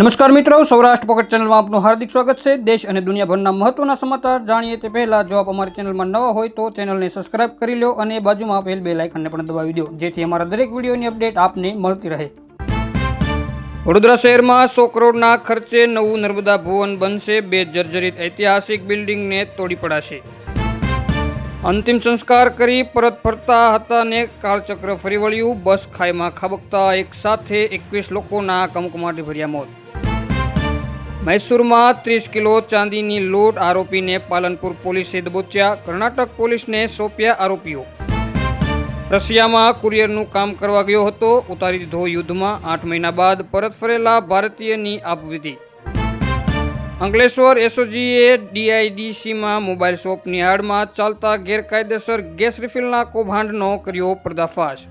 નમસ્કાર મિત્રો, સૌરાષ્ટ્ર પોકેટ ચેનલમાં આપનું હાર્દિક સ્વાગત છે. દેશ અને દુનિયાભરના મહત્વના સમાચાર જાણીએ તે પહેલાં, જો આપ અમારી ચેનલમાં નવા હોય તો ચેનલને સબસ્ક્રાઇબ કરી લો અને બાજુમાં આપેલ બે લાઇકનને પણ દબાવી દો, જેથી અમારા દરેક વિડીયોની અપડેટ આપને મળતી રહે. વડોદરા શહેરમાં સો કરોડના ખર્ચે નવું નર્મદા ભુવન બનશે. બે જર્જરિત ઐતિહાસિક બિલ્ડિંગને તોડી પડાશે. અંતિમ સંસ્કાર કરી પરત ફરતા હતા ને કાળચક્ર ફરી વળ્યું. બસ ખાઈમાં ખાબકતા એક સાથે એકવીસ લોકોના કમકમાટી ભર્યા મોત. મૈસૂરમાં ત્રીસ કિલો ચાંદીની લૂંટ આરોપીને પાલનપુર પોલીસે દબોચ્યા. કર્ણાટક પોલીસને સોંપ્યા આરોપીઓ. રશિયામાં કુરિયરનું કામ કરવા ગયો હતો. ઉતારી દીધો યુદ્ધમાં આઠ મહિના બાદ પરત ફરેલા ભારતીયની આપવિધિ. અંકલેશ્વર એસઓજીએ ડીઆઈડીસીમાં મોબાઈલ શોપની આડમાં ચાલતા ગેરકાયદેસર ગેસ રિફિલના કૌભાંડનો કર્યો પર્દાફાશ.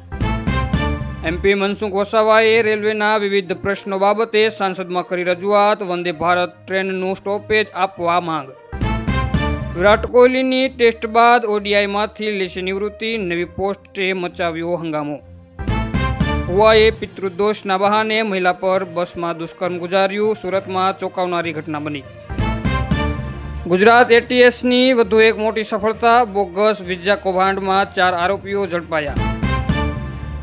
એમપી મનસુખ વસાવાએ રેલવેના વિવિધ પ્રશ્નો બાબતે સાંસદમાં કરી રજૂઆત. વંદે ભારત ટ્રેનનું સ્ટોપેજ આપવા માંગ. વિરાટ કોહલીની ટેસ્ટ બાદ ઓડીઆઈમાંથી લેશે નિવૃત્તિ. નવી પોસ્ટે મચાવ્યો હંગામો. હુઆએ પિતૃદોષના બહાને મહિલા પર બસમાં દુષ્કર્મ ગુજાર્યું. સુરતમાં ચોંકાવનારી ઘટના બની. ગુજરાત એટીએસની વધુ એક મોટી સફળતા. બોગસ વિઝા કૌભાંડમાં ચાર આરોપીઓ ઝડપાયા.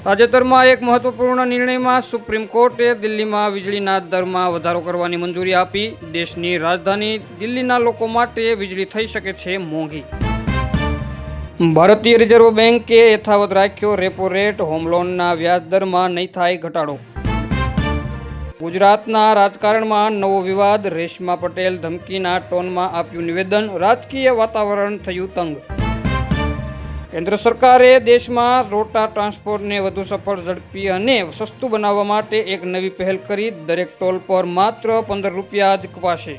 તાજેતરમાં એક મહત્વપૂર્ણ નિર્ણયમાં સુપ્રીમ કોર્ટે દિલ્હીમાં વીજળીના દરમાં વધારો કરવાની મંજૂરી આપી. દેશની રાજધાની દિલ્હીના લોકો માટે વીજળી થઈ શકે છે મોંઘી. ભારતીય રિઝર્વ બેન્કે યથાવત રાખ્યો રેપો રેટ, હોમ લોનના વ્યાજ દરમાં નહીં થાય ઘટાડો. ગુજરાતના રાજકારણમાં નવો વિવાદ, રેશમા પટેલ ધમકીના ટોનમાં આપ્યું નિવેદન, રાજકીય વાતાવરણ થયું તંગ. કેન્દ્ર સરકારે દેશમાં રોટા ટ્રાન્સપોર્ટને વધુ સફળ ઝડપી અને સસ્તું બનાવવા માટે એક નવી પહેલ કરી. દરેક ટોલ પર માત્ર પંદર રૂપિયા જ કપાશે.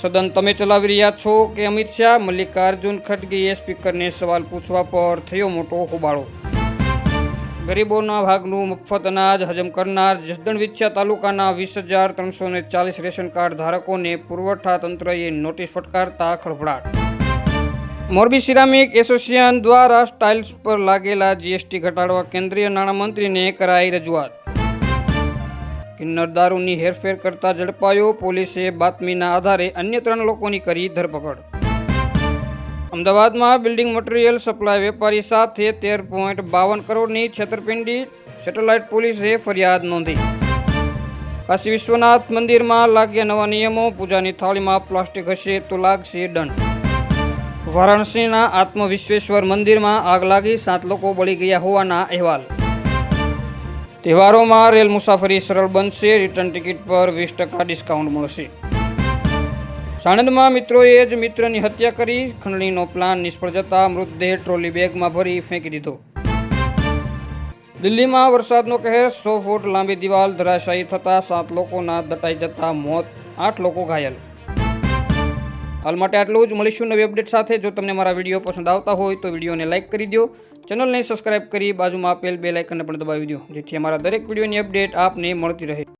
સદન તમે ચલાવી રહ્યા છો કે અમિત શાહ? મલ્લિકાર્જુન ખડગેએ સ્પીકરને સવાલ પૂછવા પર થયો મોટો હોબાળો. ગરીબોના ભાગનું મફત અનાજ હજમ કરનાર જસદણ વિછ્યા તાલુકાના વીસ હજાર ત્રણસો ને ચાલીસ રેશન કાર્ડ ધારકોને પુરવઠા તંત્રએ નોટિસ ફટકારતા ખળભળાટ. મોરબી સિરામિક એસોસિએશન દ્વારા સ્ટાઇલ્સ પર લાગેલા જીએસટી ઘટાડવા કેન્દ્રીય નાણામંત્રીને કરાઈ રજૂઆત. કિન્નર દારૂની હેરફેર કરતા ઝડપાયો પોલીસે બાતમીના આધારે અન્ય ત્રણ લોકોની કરી ધરપકડ. અમદાવાદમાં બિલ્ડિંગ મટીરિયલ સપ્લાય વેપારી સાથે તેર પોઈન્ટ બાવન કરોડની છેતરપિંડી, સેટેલાઇટ પોલીસે ફરિયાદ નોંધી. કાશી વિશ્વનાથ મંદિરમાં લાગ્યા નવા નિયમો, પૂજાની થાળીમાં પ્લાસ્ટિક હશે તો લાગશે દંડ. વારાણસીના આત્મવિશ્વેશ્વર મંદિરમાં આગ લાગી સાત લોકો બળી ગયા હોવાના અહેવાલ. તહેવારોમાં રેલ મુસાફરી સરળ બનશે રિટર્ન ટિકિટ પર વીસ ટકા ડિસ્કાઉન્ટ મળશે. સાણંદમાં મિત્રોએ જ મિત્રની હત્યા કરી, ખંડણીનો પ્લાન નિષ્ફળ જતા મૃતદેહ ટ્રોલી બેગમાં ભરી ફેંકી દીધો. દિલ્હીમાં વરસાદનો કહેર, સો ફૂટ લાંબી દિવાલ ધરાશાયી થતાં સાત લોકોના દટાઈ જતા મોત, આઠ લોકો ઘાયલ. હાલ માટે આટલું જ. મળીશું નવી અપડેટ સાથે. જો તમને મારા વીડિયો પસંદ આવતા હોય તો વિડીયોને લાઇક કરી દો ચેનલને સબસ્ક્રાઇબ કરી બાજુમાં આપેલ બે લાઇકનને પણ દબાવી દો જેથી અમારા દરેક વિડીયોની અપડેટ આપને મળતી રહે.